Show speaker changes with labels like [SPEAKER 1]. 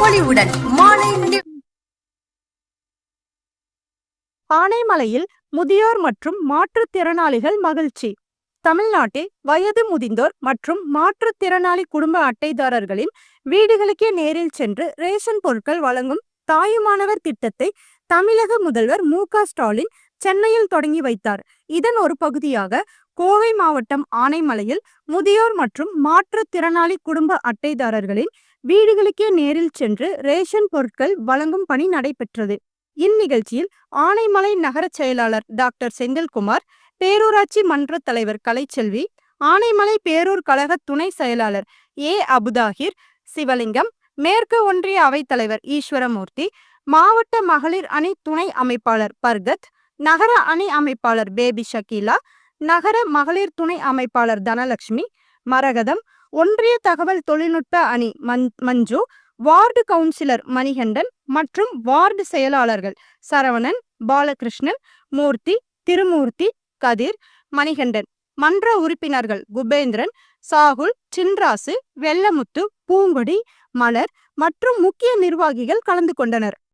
[SPEAKER 1] பொலிவுடன் மாலை
[SPEAKER 2] ஆனைமலையில் முதியோர் மற்றும் மாற்றுத்திறனாளிகள் மகிழ்ச்சி. தமிழ்நாட்டில் வயது முதிந்தோர் மற்றும் மாற்றுத்திறனாளி குடும்ப அட்டைதாரர்களின் வீடுகளுக்கே நேரில் சென்று ரேஷன் பொருட்கள் வழங்கும் தாயுமானவர் திட்டத்தை தமிழக முதல்வர் மு ஸ்டாலின் சென்னையில் தொடங்கி வைத்தார். இதன் ஒரு பகுதியாக கோவை மாவட்டம் ஆனைமலையில் முதியோர் மற்றும் மாற்றுத்திறனாளி குடும்ப அட்டைதாரர்களின் வீடுகளுக்கே நேரில் சென்று ரேஷன் பொருட்கள் வழங்கும் பணி நடைபெற்றது. இந்நிகழ்ச்சியில் ஆனைமலை நகர செயலாளர் டாக்டர் செந்தில்குமார் பேரூராட்சி மன்ற தலைவர் கலைச்செல்வி ஆனைமலை பேரூர் கழக துணை செயலாளர் ஏ. அபுதாகிர் சிவலிங்கம் மேற்கு ஒன்றிய அவைத்தலைவர் ஈஸ்வரமூர்த்தி மாவட்ட மகளிர் அணி துணை அமைப்பாளர் பர்கத் நகர அணி அமைப்பாளர் பேபி ஷக்கீலா நகர மகளிர் துணை அமைப்பாளர் தனலட்சுமி மரகதம் ஒன்றிய தகவல் தொழில்நுட்ப அணி மஞ் மஞ்சு வார்டு கவுன்சிலர் மணிகண்டன் மற்றும் வார்டு செயலாளர்கள் சரவணன் பாலகிருஷ்ணன் மூர்த்தி திருமூர்த்தி கதிர் மணிகண்டன். மன்ற உறுப்பினர்கள் குபேந்திரன் சாகுல் சின்ராசு வெள்ளமுத்து பூங்கொடி மலர் மற்றும் முக்கிய நிர்வாகிகள் கலந்து கொண்டனர்.